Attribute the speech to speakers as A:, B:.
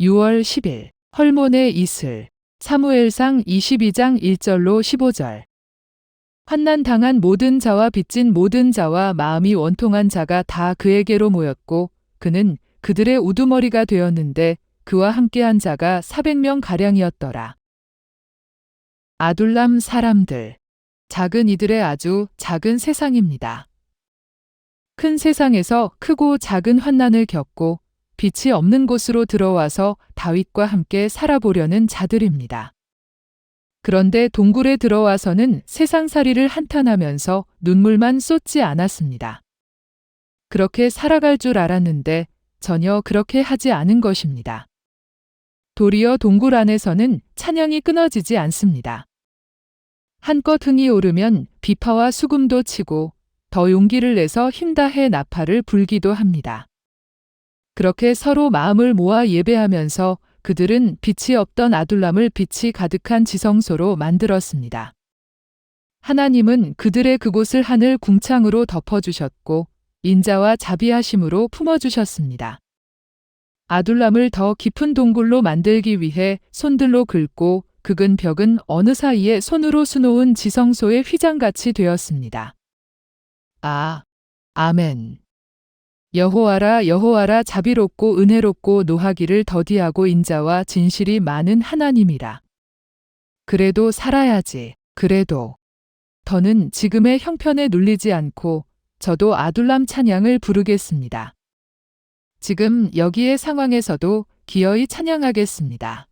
A: 6월 10일 헐몬의 이슬 사무엘상 22장 1절로 15절 환난 당한 모든 자와 빚진 모든 자와 마음이 원통한 자가 다 그에게로 모였고 그는 그들의 우두머리가 되었는데 그와 함께한 자가 400명 가량이었더라. 아둘람 사람들 작은 이들의 아주 작은 세상입니다. 큰 세상에서 크고 작은 환난을 겪고 빛이 없는 곳으로 들어와서 다윗과 함께 살아보려는 자들입니다. 그런데 동굴에 들어와서는 세상살이를 한탄하면서 눈물만 쏟지 않았습니다. 그렇게 살아갈 줄 알았는데 전혀 그렇게 하지 않은 것입니다. 도리어 동굴 안에서는 찬양이 끊어지지 않습니다. 한껏 흥이 오르면 비파와 수금도 치고 더 용기를 내서 힘다해 나팔을 불기도 합니다. 그렇게 서로 마음을 모아 예배하면서 그들은 빛이 없던 아둘람을 빛이 가득한 지성소로 만들었습니다. 하나님은 그들의 그곳을 하늘 궁창으로 덮어주셨고 인자와 자비하심으로 품어주셨습니다. 아둘람을 더 깊은 동굴로 만들기 위해 손들로 긁고 극은 벽은 어느 사이에 손으로 수놓은 지성소의 휘장같이 되었습니다. 아, 아멘. 여호와라 여호와라 자비롭고 은혜롭고 노하기를 더디하고 인자와 진실이 많은 하나님이라. 그래도 살아야지. 그래도 더는 지금의 형편에 눌리지 않고 저도 아둘람 찬양을 부르겠습니다. 지금 여기의 상황에서도 기어이 찬양하겠습니다.